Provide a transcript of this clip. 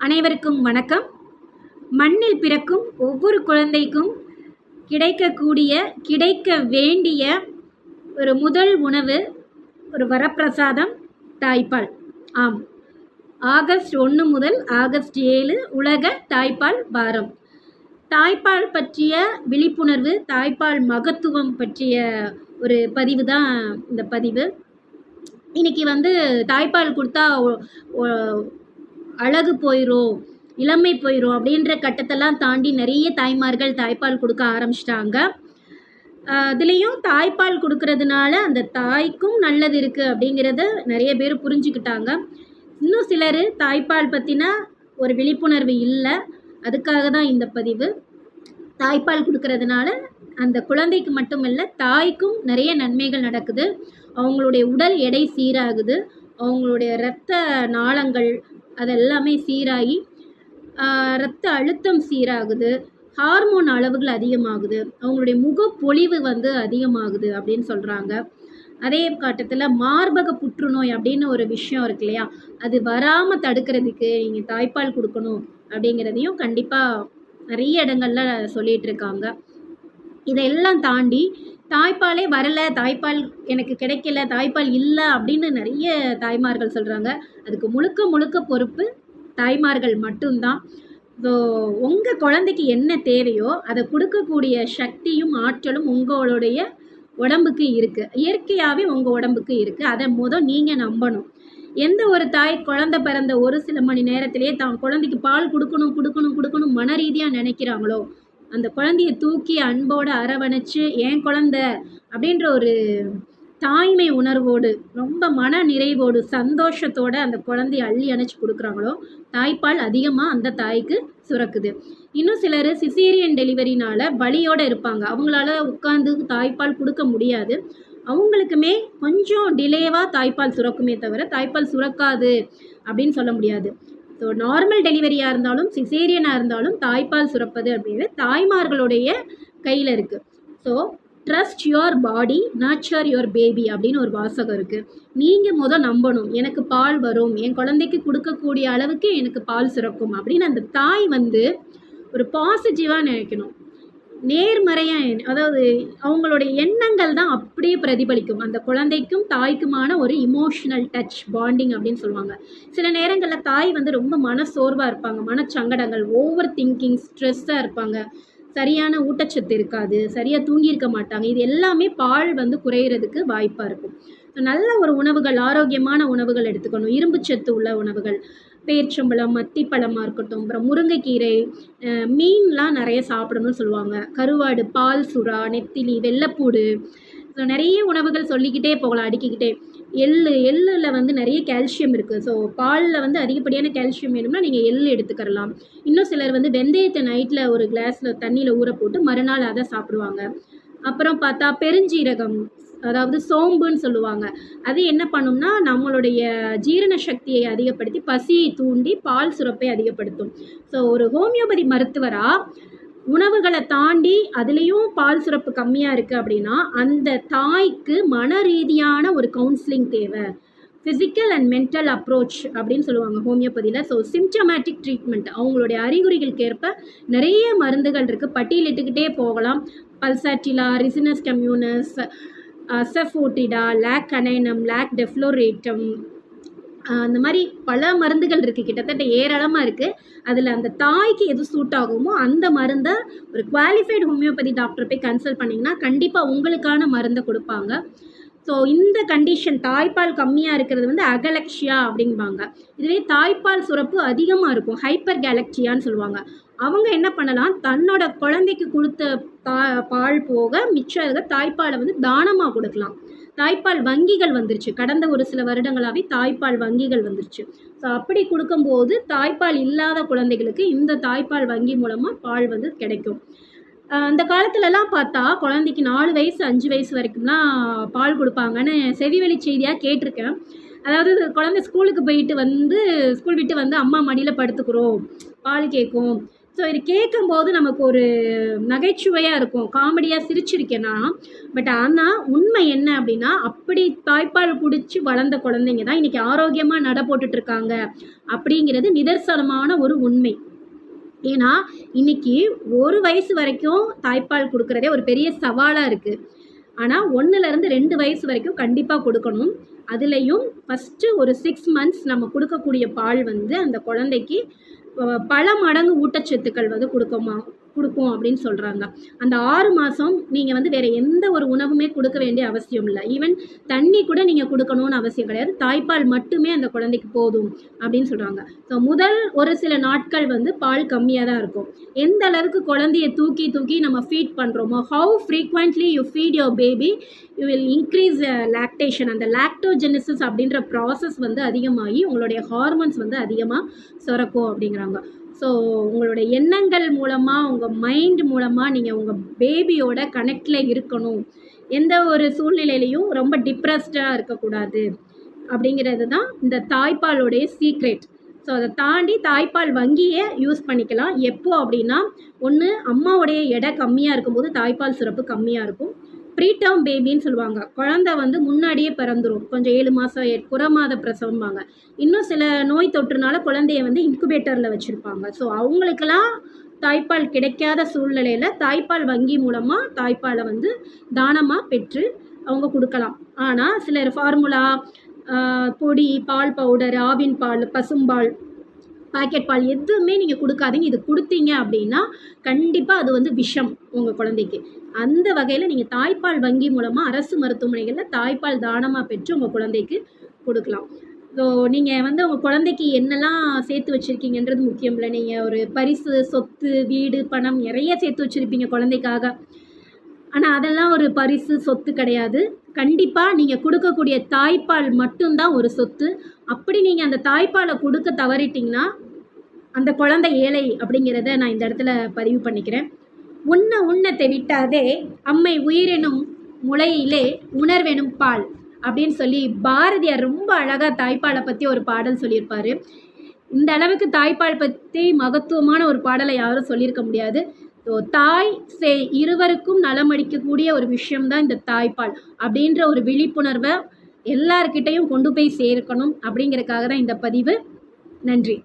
அனைவருக்கும் வணக்கம். மண்ணில் பிறக்கும் ஒவ்வொரு குழந்தைக்கும் கிடைக்கக்கூடிய கிடைக்க வேண்டிய ஒரு முதல் உணவு ஒரு வரப்பிரசாதம் தாய்ப்பால். ஆம். ஆகஸ்ட் ஒன்று முதல் ஆகஸ்ட் ஏழு உலக தாய்ப்பால் வாரம். தாய்ப்பால் பற்றிய விழிப்புணர்வு தாய்ப்பால் மகத்துவம் பற்றிய ஒரு பதிவு தான் இந்த பதிவு. இன்றைக்கி வந்து தாய்ப்பால் கொடுத்தா அழகு போயிடும் இளமை போயிடும் அப்படின்ற கட்டத்தெல்லாம் தாண்டி நிறைய தாய்மார்கள் தாய்ப்பால் கொடுக்க ஆரம்பிச்சிட்டாங்க. அதுலேயும் தாய்ப்பால் கொடுக்கறதுனால அந்த தாய்க்கும் நல்லது இருக்குது அப்படிங்கிறத நிறைய பேர் புரிஞ்சுக்கிட்டாங்க. இன்னும் சிலர் தாய்ப்பால் பற்றின ஒரு விழிப்புணர்வு இல்லை. அதுக்காக தான் இந்த பதிவு. தாய்ப்பால் கொடுக்கறதுனால அந்த குழந்தைக்கு மட்டும் இல்லை தாய்க்கும் நிறைய நன்மைகள் நடக்குது. அவங்களுடைய உடல் எடை சீராகுது. அவங்களுடைய இரத்த நாளங்கள் அதெல்லாமே சீராகி ரத்த அழுத்தம் சீராகுது ஹார்மோன் அளவுகள் அதிகமாகுது அவங்களுடைய முகப்பொழிவு வந்து அதிகமாகுது அப்படின்னு சொல்கிறாங்க அதே காட்டத்தில் மார்பக புற்றுநோய் அப்படின்னு ஒரு விஷயம் இருக்கு இல்லையா? அது வராமல் தடுக்கிறதுக்கு நீங்கள் தாய்ப்பால் கொடுக்கணும் அப்படிங்கிறதையும் கண்டிப்பாக நிறைய இடங்கள்ல சொல்லிகிட்டு இருக்காங்க. இதையெல்லாம் தாண்டி தாய்ப்பாலே வரல தாய்ப்பால் எனக்கு கிடைக்கல தாய்ப்பால் இல்லை அப்படின்னு நிறைய தாய்மார்கள் சொல்கிறாங்க அதுக்கு முழுக்க முழுக்க பொறுப்பு தாய்மார்கள் மட்டும்தான். ஸோ உங்கள் குழந்தைக்கு என்ன தேவையோ அதை கொடுக்கக்கூடிய சக்தியும் ஆற்றலும் உங்களுடைய உடம்புக்கு இருக்குது இயற்கையாகவே உங்கள் உடம்புக்கு இருக்குது அதை முத நீங்கள் நம்பணும். எந்த ஒரு தாய் குழந்தை பிறந்த ஒரு சில மணி நேரத்திலேயே தான் குழந்தைக்கு பால் கொடுக்கணும் கொடுக்கணும் கொடுக்கணும் மன ரீதியாக நினைக்கிறாங்களோ அந்த குழந்தைய தூக்கி அன்போடு அரவணைச்சு என் குழந்த? அப்படின்ற ஒரு தாய்மை உணர்வோடு ரொம்ப மன நிறைவோடு சந்தோஷத்தோடு அந்த குழந்தைய அள்ளி அணைச்சி கொடுக்குறாங்களோ தாய்ப்பால் அதிகமாக அந்த தாய்க்கு சுரக்குது. இன்னும் சிலர் சிசேரியன் டெலிவரினால் வலியோடு இருப்பாங்க. அவங்களால உட்காந்து தாய்ப்பால் கொடுக்க முடியாது. அவங்களுக்குமே கொஞ்சம் டிலேவாக தாய்ப்பால் சுரக்குமே தவிர தாய்ப்பால் சுரக்காது அப்படின்னு சொல்ல முடியாது. ஸோ நார்மல் டெலிவரியாக இருந்தாலும் சிசேரியனாக இருந்தாலும் தாய்ப்பால் சுரப்பது அப்படிங்கிறது தாய்மார்களுடைய கையில் இருக்குது so trust your body nurture your baby அப்படின்னு ஒரு வாசகம் இருக்குது நீங்கள் முதல் நம்பணும் எனக்கு பால் வரும் என் குழந்தைக்கு கொடுக்கக்கூடிய அளவுக்கு எனக்கு பால் சுரக்கும் அப்படின்னு அந்த தாய் வந்து ஒரு பாசிட்டிவாக நினைக்கணும். நேர்மறையாக அதாவது அவங்களுடைய எண்ணங்கள் தான் அப்படியே பிரதிபலிக்கும். அந்த குழந்தைக்கும் தாய்க்குமான ஒரு இமோஷனல் டச் பாண்டிங் அப்படின்னு சொல்லுவாங்க. சில நேரங்களில் தாய் வந்து ரொம்ப மனசோர்வாக இருப்பாங்க. மனச்சங்கடங்கள் ஓவர் திங்கிங் ஸ்ட்ரெஸ்ஸாக இருப்பாங்க. சரியான ஊட்டச்சத்து இருக்காது. சரியாக தூங்கியிருக்க மாட்டாங்க. இது எல்லாமே பால் வந்து குறையிறதுக்கு வாய்ப்பாக இருக்கும். நல்ல ஒரு உணவுகள் ஆரோக்கியமான உணவுகள் எடுத்துக்கணும். இரும்புச்சத்து உள்ள உணவுகள் பேர்ச்சம்பழம் மத்திப்பழமாக இருக்கட்டும் அப்புறம் முருங்கைக்கீரை மீன்லாம் நிறைய சாப்பிடணும்னு சொல்லுவாங்க. கருவாடு பால் சுறா நெத்திலி வெள்ளைப்பூடு. ஸோ நிறைய உணவுகள் சொல்லிக்கிட்டே போகலாம் அடுக்கிக்கிட்டே. எள்ளு எள்ளில் வந்து நிறைய கால்சியம் இருக்குது ஸோ பாலில் வந்து அதிகப்படியான கால்சியம் வேணும்னா நீங்கள் எள்ளு எடுத்துக்கிறலாம் இன்னும் சிலர் வந்து வெந்தயத்தை நைட்டில் ஒரு கிளாஸில் தண்ணியில் ஊற போட்டு மறுநாள் அதை சாப்பிடுவாங்க. அப்புறம் பார்த்தா பெருஞ்சீரகம் அதாவது சோம்புன்னு சொல்லுவாங்க. அது என்ன பண்ணும்னா நம்மளுடைய ஜீரண சக்தியை அதிகப்படுத்தி பசியை தூண்டி பால் சுரப்பை அதிகப்படுத்தும். ஸோ ஒரு ஹோமியோபதி மருத்துவராக உணவுகளை தாண்டி அதுலேயும் பால் சுரப்பு கம்மியாக இருக்குது அப்படின்னா அந்த தாய்க்கு மன ரீதியான ஒரு கவுன்சிலிங் தேவை. ஃபிசிக்கல் அண்ட் மென்டல் அப்ரோச் அப்படின்னு சொல்லுவாங்க ஹோமியோபதியில். ஸோ சிம்டமேட்டிக் ட்ரீட்மெண்ட் அவங்களுடைய அறிகுறிகளுக்கு ஏற்ப நிறைய மருந்துகள் இருக்குது பட்டியலிட்டுக்கிட்டே போகலாம். Pulsatilla ricinus communis asafoetida lac அனைனம் lac defloratum அந்த மாதிரி பல மருந்துகள் இருக்குது கிட்டத்தட்ட ஏராளமாக இருக்குது அதில் அந்த தாய்க்கு எது சூட் ஆகுமோ அந்த மருந்தை ஒரு குவாலிஃபைடு ஹோமியோபதி டாக்டர் போய் கன்சல்ட் பண்ணிங்கன்னா கண்டிப்பாக உங்களுக்கான மருந்தை கொடுப்பாங்க. ஸோ இந்த கண்டிஷன் தாய்ப்பால் கம்மியாக இருக்கிறது வந்து அகலக்ஷியா அப்படிம்பாங்க. இதுவே தாய்ப்பால் சுரப்பு அதிகமாக இருக்கும். ஹைப்பர் கேலக்சியான்னு சொல்லுவாங்க. அவங்க என்ன பண்ணலாம்? தன்னோட குழந்தைக்கு கொடுத்த பா பால் போக மிச்சம் இருக்க தாய்ப்பாலை வந்து தானமாக கொடுக்கலாம். தாய்ப்பால் வங்கிகள் வந்துருச்சு. கடந்த ஒரு சில வருடங்களாகவே தாய்ப்பால் வங்கிகள் வந்துருச்சு. ஸோ அப்படி கொடுக்கும்போது தாய்ப்பால் இல்லாத குழந்தைகளுக்கு இந்த தாய்ப்பால் வங்கி மூலமாக பால் வந்து கிடைக்கும். அந்த காலத்துலலாம் பார்த்தா குழந்தைக்கு நாலு வயசு அஞ்சு வயசு வரைக்கும்லாம் பால் கொடுப்பாங்கன்னு செவிவெளி செய்தியாக கேட்டிருக்கேன். அதாவது குழந்தை ஸ்கூலுக்கு போயிட்டு வந்து ஸ்கூல் விட்டு வந்து அம்மா மடியில் படுத்துக்கிறோம் பால் கேட்கும். ஸோ இது கேட்கும்போது நமக்கு ஒரு நகைச்சுவையாக இருக்கும். காமெடியாக சிரிச்சிருக்கேன்? நான் பட் ஆனால் உண்மை என்ன அப்படின்னா அப்படி தாய்ப்பால் குடிச்சு வளர்ந்த குழந்தைங்க தான் இன்றைக்கி ஆரோக்கியமாக நட போட்டுட்ருக்காங்க அப்படிங்கிறது நிதர்சனமான ஒரு உண்மை. ஏன்னா இன்னைக்கு ஒரு வயசு வரைக்கும் தாய்ப்பால் கொடுக்குறதே ஒரு பெரிய சவாலாக இருக்குது ஆனால் ஒன்றுலேருந்து ரெண்டு வயசு வரைக்கும் கண்டிப்பாக கொடுக்கணும். அதுலேயும் ஃபஸ்ட்டு ஒரு சிக்ஸ் மந்த்ஸ் நம்ம கொடுக்கக்கூடிய பால் வந்து அந்த குழந்தைக்கு பல மடங்கு ஊட்டச்சத்துக்கள் வந்து கொடுக்குமா கொடுக்கும் அப்படின்னு சொல்கிறாங்க அந்த ஆறு மாதம் நீங்கள் வந்து வேறு எந்த ஒரு உணவுமே கொடுக்க வேண்டிய அவசியம் இல்லை. ஈவன் தண்ணி கூட நீங்கள் கொடுக்கணும்னு அவசியம் கிடையாது. தாய்ப்பால் மட்டுமே அந்த குழந்தைக்கு போதும் அப்படின்னு சொல்கிறாங்க ஸோ முதல் ஒரு சில நாட்கள் வந்து பால் கம்மியாக தான் இருக்கும். எந்த அளவுக்கு குழந்தைய தூக்கி தூக்கி நம்ம ஃபீட் பண்ணுறோமோ how frequently you feed your baby you will increase lactation அந்த லாக்டோஜெனிசிஸ் அப்படின்ற ப்ராசஸ் வந்து அதிகமாகி உங்களுடைய ஹார்மோன்ஸ் வந்து அதிகமாக சுரக்கும் அப்படிங்கிறாங்க. ஸோ உங்களுடைய எண்ணங்கள் மூலமாக உங்கள் மைண்ட் மூலமாக நீங்கள் உங்கள் பேபியோட கனெக்டில் இருக்கணும். எந்த ஒரு சூழ்நிலையிலையும் ரொம்ப டிப்ரெஸ்டாக இருக்கக்கூடாது. அப்படிங்கிறது தான் இந்த தாய்ப்பாலுடைய சீக்ரெட் ஸோ அதை தாண்டி தாய்ப்பால் வங்கியை யூஸ் பண்ணிக்கலாம். எப்போ அப்படின்னா ஒன்று அம்மாவுடைய எடை கம்மியாக இருக்கும்போது தாய்ப்பால் சுரப்பு கம்மியாக இருக்கும். ப்ரீடேர்ம் பேபின்னு சொல்லுவாங்க. குழந்தை வந்து முன்னாடியே பிறந்துரும். கொஞ்சம் ஏழு மாதம் புறமாத பிரசவம்பாங்க. இன்னும் சில நோய் தொற்றுனால குழந்தைய வந்து இன்குபேட்டரில் வச்சுருப்பாங்க. ஸோ அவங்களுக்கெல்லாம் தாய்ப்பால் கிடைக்காத சூழ்நிலையில் தாய்ப்பால் வங்கி மூலமாக தாய்ப்பாலை வந்து தானமாக பெற்று அவங்க கொடுக்கலாம். ஆனால் சிலர் ஃபார்முலா பொடி பால் பவுடர் ஆவின் பால் பசும்பால் பாக்கெட் பால் எதுவுமே நீங்கள் கொடுக்காதீங்க. இது கொடுத்தீங்க அப்படின்னா கண்டிப்பாக அது வந்து விஷம் உங்கள் குழந்தைக்கு. அந்த வகையில் நீங்கள் தாய்ப்பால் வங்கி மூலமாக அரசு மருத்துவமனைகளில் தாய்ப்பால் தானமாக பெற்று உங்கள் குழந்தைக்கு கொடுக்கலாம். ஸோ நீங்கள் வந்து உங்கள் குழந்தைக்கு என்னெல்லாம் சேர்த்து வச்சுருக்கீங்கன்றது முக்கியம் இல்லை. நீங்கள் ஒரு பரிசு சொத்து வீடு பணம் நிறைய சேர்த்து வச்சுருப்பீங்க குழந்தைக்காக. ஆனால் அதெல்லாம் ஒரு பரிசு சொத்து கிடையாது. கண்டிப்பாக நீங்கள் கொடுக்கக்கூடிய தாய்ப்பால் மட்டும்தான் ஒரு சொத்து. அப்படி நீங்கள் அந்த தாய்ப்பாலை கொடுக்க தவறிட்டீங்கன்னா அந்த குழந்தை ஏழை அப்படிங்கிறத நான் இந்த இடத்துல பதிவு பண்ணிக்கிறேன். உண்ண உண்ண தெவிட்டாதே அம்மை உயிரெனும் முளையிலே உணர்வெனும் பால் அப்படின்னு சொல்லி பாரதியார் ரொம்ப அழகாக தாய்ப்பாலை பற்றி ஒரு பாடல் சொல்லியிருப்பார். இந்த அளவுக்கு தாய்ப்பால் பற்றி மகத்துவமான ஒரு பாடலை யாரும் சொல்லியிருக்க முடியாது. ஸோ தாய் சே இருவருக்கும் நலமளிக்கக்கூடிய ஒரு விஷயம்தான் இந்த தாய்ப்பால் அப்படின்ற ஒரு விழிப்புணர்வை எல்லார்கிட்டையும் கொண்டு போய் சேர்க்கணும் அப்படிங்கிறதுக்காக தான் இந்த பதிவு. நன்றி.